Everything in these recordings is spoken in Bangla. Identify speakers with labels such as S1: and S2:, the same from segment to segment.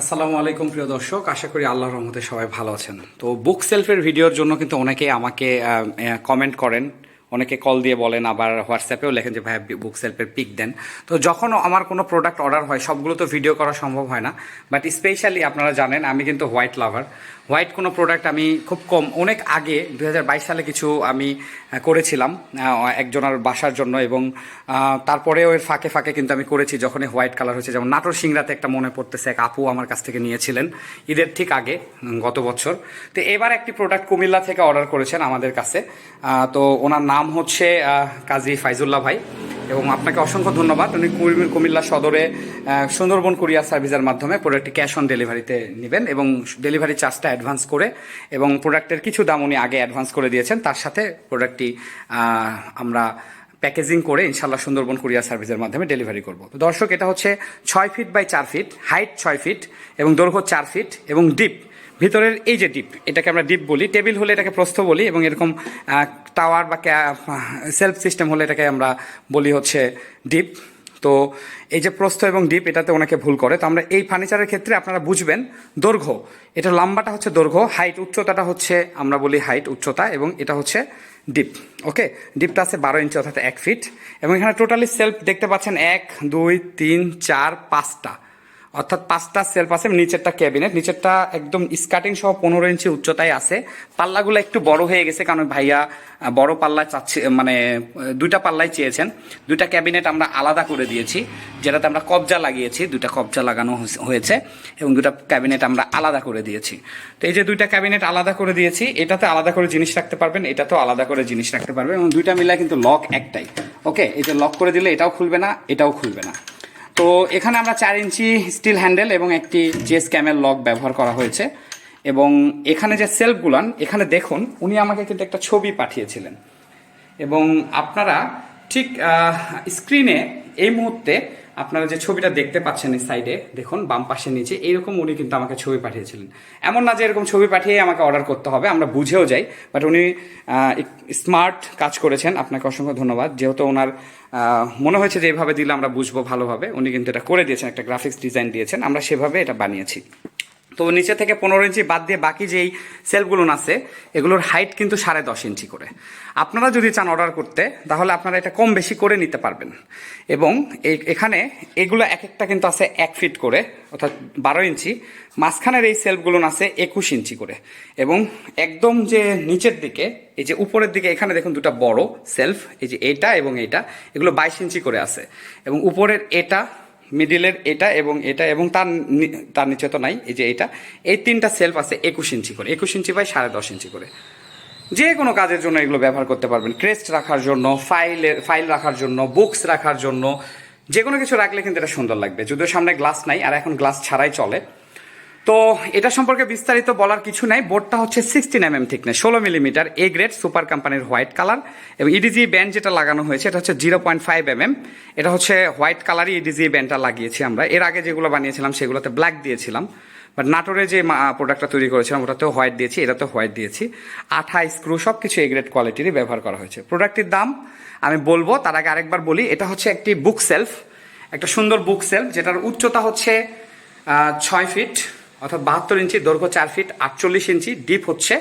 S1: আসসালামু আলাইকুম প্রিয় দর্শক, আশা করি আল্লাহর রহমতে সবাই ভালো আছেন। তো বুক সেলফের ভিডিওর জন্য কিন্তু অনেকে আমাকে কমেন্ট করেন। অনেকে কল দিয়ে বলেন, আবার হোয়াটসঅ্যাপেও লেখেন যে, ভাই বুক সেলফের পিক দেন। তো যখন আমার কোনো প্রোডাক্ট অর্ডার হয়, সবগুলো তো ভিডিও করা সম্ভব হয় না। বাট স্পেশালি আপনারা জানেন, আমি কিন্তু হোয়াইট লাভার হোয়াইট কোনো প্রোডাক্ট আমি খুব কম, অনেক আগে দু হাজার বাইশ সালে কিছু আমি করেছিলাম একজনের বাসার জন্য এবং তারপরেও এর ফাঁকে ফাঁকে কিন্তু আমি করেছি, যখনই হোয়াইট কালার হয়েছে যেমন নাটোর সিংড়াতে একটা মনে পড়তেছে, এক আপু আমার কাছ থেকে নিয়েছিলেন, ঈদের ঠিক আগে, গত বছর। তো এবার একটি প্রোডাক্ট কুমিল্লা থেকে অর্ডার করেছেন আমাদের কাছে। তো ওনার নাম হচ্ছে কাজী ফাইজুল্লাহ ভাই। এবং আপনাকে অসংখ্য ধন্যবাদ। উনি কুমি- কুমিল্লা সদরে সুন্দরবন কুরিয়ার সার্ভিসের মাধ্যমে প্রোডাক্টটি ক্যাশ অন ডেলিভারিতে নেবেন এবং ডেলিভারি চার্জটা অ্যাডভান্স করে এবং প্রোডাক্টের কিছু দাম উনি আগে অ্যাডভান্স করে দিয়েছেন। তার সাথে প্রোডাক্টটি আমরা প্যাকেজিং করে ইনশাল্লাহ সুন্দরবন কুরিয়ার সার্ভিসের মাধ্যমে ডেলিভারি করব। দর্শক, এটা হচ্ছে ছয় ফিট বাই চার ফিট হাইট ছয় ফিট এবং দৈর্ঘ্য চার ফিট এবং ডিপ ভিতরের এই যে ডিপ, এটাকে আমরা ডিপ বলি, টেবিল হলে এটাকে প্রস্থ বলি এবং এরকম টাওয়ার বা সেলফ সিস্টেম হলে এটাকে আমরা বলি হচ্ছে ডিপ। তো এই যে প্রস্থ এবং ডিপ, এটাতে ওনাকে ভুল করে। তো আমরা এই ফার্নিচারের ক্ষেত্রে আপনারা বুঝবেন, দৈর্ঘ্য, এটা লম্বাটা হচ্ছে দৈর্ঘ্য, হাইট, উচ্চতাটা হচ্ছে, আমরা বলি হাইট, উচ্চতা এবং এটা হচ্ছে ডিপ, ওকে? ডিপটা আছে বারো ইঞ্চি, অর্থাৎ এক ফিট। এবং এখানে টোটালি সেলফ দেখতে পাচ্ছেন এক, দুই, তিন, চার, পাঁচটা। অর্থাৎ পাঁচটা সেলফ আছে নিচেরটা ক্যাবিনেট। নিচেরটা একদম স্কার্টিং সহ পনেরো ইঞ্চি উচ্চতায় আছে। পাল্লাগুলো একটু বড় হয়ে গেছে, কারণ ভাইয়া বড় পাল্লা চাচ্ছে মানে দুইটা পাল্লাই চেয়েছেন। দুইটা ক্যাবিনেট আমরা আলাদা করে দিয়েছি, যেটাতে আমরা কবজা লাগিয়েছি। দুইটা কবজা লাগানো হয়েছে- হয়েছে, এবং দুটা ক্যাবিনেট আমরা আলাদা করে দিয়েছি। তো এই যে দুইটা ক্যাবিনেট আলাদা করে দিয়েছি, এটাতে আলাদা করে জিনিস রাখতে পারবেন, এটাতেও আলাদা করে জিনিস রাখতে পারবেন, এবং দুইটা মিলে কিন্তু লক একটাই। ওকে, এই যে লক করে দিলে এটাও খুলবে না, এটাও খুলবে না। তো এখানে আমরা চার ইঞ্চি স্টিল হ্যান্ডেল এবং একটি জেস ক্যামেল লক ব্যবহার করা হয়েছে। এবং এখানে যে সেলফগুলান এখানে দেখুন, উনি আমাকে কিন্তু একটা ছবি পাঠিয়েছিলেন। এবং আপনারা ঠিক স্ক্রিনে এই মুহূর্তে আপনারা যে ছবিটা দেখতে পাচ্ছেন এই সাইডে দেখুন, বাম পাশে নিচে, এইরকম উনি কিন্তু আমাকে ছবি পাঠিয়েছিলেন। এমন না যে এরকম ছবি পাঠিয়ে আমাকে অর্ডার করতে হবে, আমরা বুঝেও যাই বাট উনি স্মার্ট কাজ করেছেন। আপনাকে অসংখ্য ধন্যবাদ। যেহেতু ওনার মনে হয়েছে যে এইভাবে দিলে আমরা বুঝব ভালোভাবে, উনি কিন্তু এটা করে দিয়েছেন, একটা গ্রাফিক্স ডিজাইন দিয়েছেন, আমরা সেভাবে এটা বানিয়েছি। তো নিচে থেকে পনেরো ইঞ্চি বাদ দিয়ে বাকি যেই সেলফগুলো আছে, এগুলোর হাইট কিন্তু সাড়ে দশ ইঞ্চি করে। আপনারা যদি চান অর্ডার করতে, তাহলে আপনারা এটা কম বেশি করে নিতে পারবেন। এবং এখানে এগুলো এক একটা কিন্তু আছে এক ফিট করে, অর্থাৎ বারো ইঞ্চি। মাঝখানের এই সেলফগুলো আছে একুশ ইঞ্চি করে। এবং একদম যে নিচের দিকে, এই যে উপরের দিকে, এখানে দেখুন দুটো বড় সেলফ, এই যে এটা এবং এটা এগুলো বাইশ ইঞ্চি করে আছে। এবং উপরের এটা মিডিলের এটা এবং এটা এবং তার তার নিচে তো নাই, এই যে এটা। এই তিনটা সেলফ আছে একুশ ইঞ্চি করে। একুশ ইঞ্চি বাই সাড়ে দশ ইঞ্চি করে। যে কোনো কাজের জন্য এগুলো ব্যবহার করতে পারবেন। ক্রেস্ট রাখার জন্য ফাইলের ফাইল রাখার জন্য বুকস রাখার জন্য যে কোনো কিছু রাখলে কিন্তু এটা সুন্দর লাগবে। যদিও সামনে গ্লাস নাই, আর এখন গ্লাস ছাড়াই চলে। তো এটা সম্পর্কে বিস্তারিত বলার কিছু নাই। বোর্ডটা হচ্ছে সিক্সটিন এম এম থিকনেস ষোলো মিলিমিটার এ গ্রেড সুপার কোম্পানির হোয়াইট কালার এবং E ইডিজি ব্যান্ড যেটা লাগানো হয়েছে, এটা হচ্ছে zero point five M M এটা হচ্ছে হোয়াইট কালারই ইডিজি ব্যান্ডটা লাগিয়েছি আমরা। এর আগে যেগুলো বানিয়েছিলাম, সেগুলোতে ব্ল্যাক দিয়েছিলাম। বাট নাটোরে যে প্রোডাক্টটা তৈরি করেছিলাম, ওটাতেও হোয়াইট দিয়েছি, এটাতেও হোয়াইট দিয়েছি। আঠা স্ক্রু সব কিছু এ গ্রেড কোয়ালিটিরই ব্যবহার করা হয়েছে। প্রোডাক্টটির দাম আমি বলব, তার আগে আরেকবার বলি, এটা হচ্ছে একটি বুক সেলফ একটা সুন্দর বুক সেলফ যেটার উচ্চতা হচ্ছে ছয় ফিট অর্থাৎ বাহাত্তর ইঞ্চি দৈর্ঘ্য চার ফিট আটচল্লিশ ইঞ্চি ডিপ হচ্ছে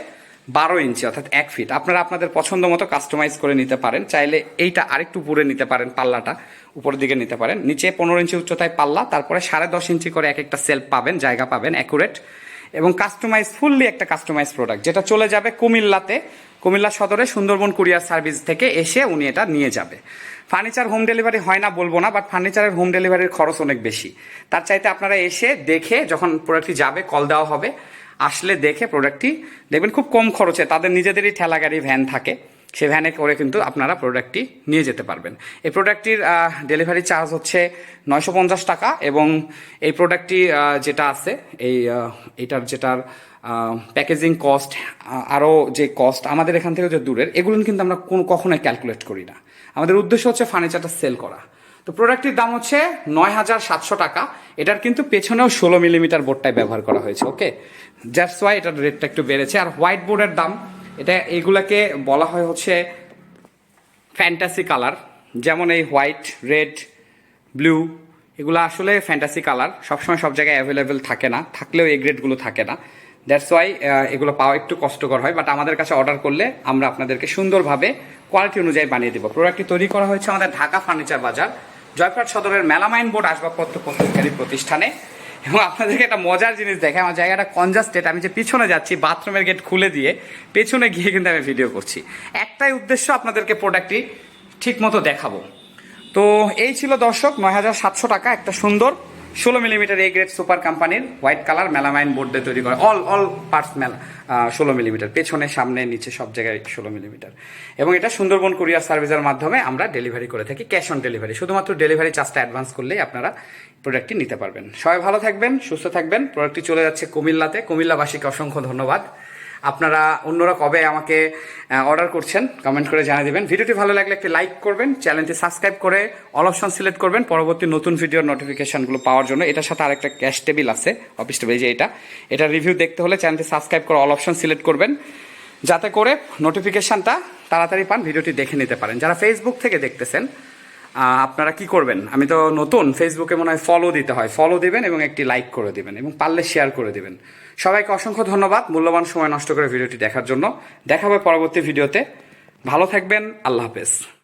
S1: বারো ইঞ্চি, অর্থাৎ এক ফিট আপনারা আপনাদের পছন্দ মতো কাস্টমাইজ করে নিতে পারেন। চাইলে এইটা আরেকটু উপরে নিতে পারেন, পাল্লাটা উপরের দিকে নিতে পারেন। নিচে পনেরো ইঞ্চি উচ্চতায় পাল্লা, তারপরে সাড়ে দশ ইঞ্চি করে এক একটা সেলফ পাবেন, জায়গা পাবেন অ্যাকুরেট এবং কাস্টমাইজ ফুললি একটা কাস্টমাইজ প্রোডাক্ট যেটা চলে যাবে কুমিল্লাতে কুমিল্লা সদরে সুন্দরবন কুরিয়ার সার্ভিস থেকে এসে উনি এটা নিয়ে যাবে। ফার্নিচার হোম ডেলিভারি হয় না বলব না, বাট ফার্নিচারের হোম ডেলিভারির খরচ অনেক বেশি। তার চাইতে আপনারা এসে দেখে যখন প্রোডাক্টটি যাবে কল দেওয়া হবে, আসলে দেখে প্রোডাক্টটি দেখবেন খুব কম খরচে, তাদের নিজেদেরই ঠেলা গাড়ি ভ্যান থাকে। সে ভ্যানে করে কিন্তু আপনারা প্রোডাক্টটি নিয়ে যেতে পারবেন। এই প্রোডাক্টটির ডেলিভারি চার্জ হচ্ছে নয়শো পঞ্চাশ টাকা এবং এই প্রোডাক্টটি যেটা আছে, এই এটার যেটার প্যাকেজিং কস্ট আরও যে কস্ট আমাদের এখান থেকে যে দূরের, এগুলো কিন্তু আমরা কোনো, কখনোই ক্যালকুলেট করি না। আমাদের উদ্দেশ্য হচ্ছে ফার্নিচারটা সেল করা। তো প্রোডাক্টটির দাম হচ্ছে নয় হাজার সাতশো টাকা। এটার কিন্তু পেছনেও ষোলো মিলিমিটার বোর্ডটাই ব্যবহার করা হয়েছে ওকে দ্যাটস ওয়াই এটার রেটটা একটু বেড়েছে। আর হোয়াইট বোর্ডের দাম এটা এইগুলাকে বলা হয় হচ্ছে ফ্যান্টাসি কালার যেমন এই হোয়াইট রেড ব্লু এগুলো আসলে ফ্যান্টাসি কালার সবসময় সব জায়গায় অ্যাভেলেবেল থাকে না, থাকলেও এই গ্রেডগুলো থাকে না। দ্যাটস ওয়াই এগুলো পাওয়া একটু কষ্টকর হয় বাট আমাদের কাছে অর্ডার করলে আমরা আপনাদেরকে সুন্দরভাবে কোয়ালিটি অনুযায়ী বানিয়ে দেবো। প্রোডাক্টটি তৈরি করা হয়েছে আমাদের ঢাকা ফার্নিচার বাজার, জয়পুরহাট সদরের মেলামাইন বোর্ড আসবাবপত্র প্রস্তুতকারী প্রতিষ্ঠানে। এবং আপনাদেরকে একটা মজার জিনিস দেখে আমার জায়গাটা কনজাস্টেড আমি যে পিছনে যাচ্ছি বাথরুমের গেট খুলে দিয়ে, পেছনে গিয়ে কিন্তু আমি ভিডিও করছি। একটাই উদ্দেশ্য আপনাদেরকে প্রোডাক্টটি ঠিক মতো দেখাবো। তো এই ছিল দর্শক, নয় হাজার সাতশো টাকা, একটা সুন্দর ষোলো মিলিমিটার এ গ্রেড সুপার কোম্পানির হোয়াইট কালার মেলামাইন বোর্ড দিয়ে তৈরি করা। অল অল পার্টস মেলা ষোলো মিলিমিটার পেছনে, সামনে, নিচে, সব জায়গায় ষোলো মিলিমিটার এবং এটা সুন্দরবন কুরিয়ার সার্ভিসের মাধ্যমে আমরা ডেলিভারি করে থাকি ক্যাশ অন ডেলিভারি শুধুমাত্র ডেলিভারি চার্জটা অ্যাডভান্স করলেই আপনারা প্রোডাক্টটি নিতে পারবেন। সবাই ভালো থাকবেন, সুস্থ থাকবেন। প্রোডাক্টটি চলে যাচ্ছে কুমিল্লাতে। কুমিল্লাবাসীকে অসংখ্য ধন্যবাদ। আপনারা অন্যরা কবে আমাকে অর্ডার করছেন কমেন্ট করে জানিয়ে দেবেন। ভিডিওটি ভালো লাগলে একটি লাইক করবেন চ্যানেলটি সাবস্ক্রাইব করে অল অপশন সিলেক্ট করবেন, পরবর্তী নতুন ভিডিওর নোটিফিকেশনগুলো পাওয়ার জন্য। এটার সাথে আরেকটা ক্যাশ টেবিল আছে অফিস টেবিল যে এটা। এটা রিভিউ দেখতে হলে চ্যানেলটি সাবস্ক্রাইব করে অল অপশন সিলেক্ট করবেন, যাতে করে নোটিফিকেশনটা তাড়াতাড়ি পান, ভিডিওটি দেখে নিতে পারেন। যারা ফেসবুক থেকে দেখতেছেন আপনারা কি করবেন? আমি তো নতুন ফেসবুকে মনে হয় ফলো দিতে হয়। ফলো দিবেন এবং একটি লাইক করে দিবেন এবং পারলে শেয়ার করে দিবেন। সবাইকে অসংখ্য ধন্যবাদ মূল্যবান সময় নষ্ট করে ভিডিওটি দেখার জন্য। দেখাবে পরবর্তী ভিডিওতে। ভালো থাকবেন, আল্লাহ হাফেজ।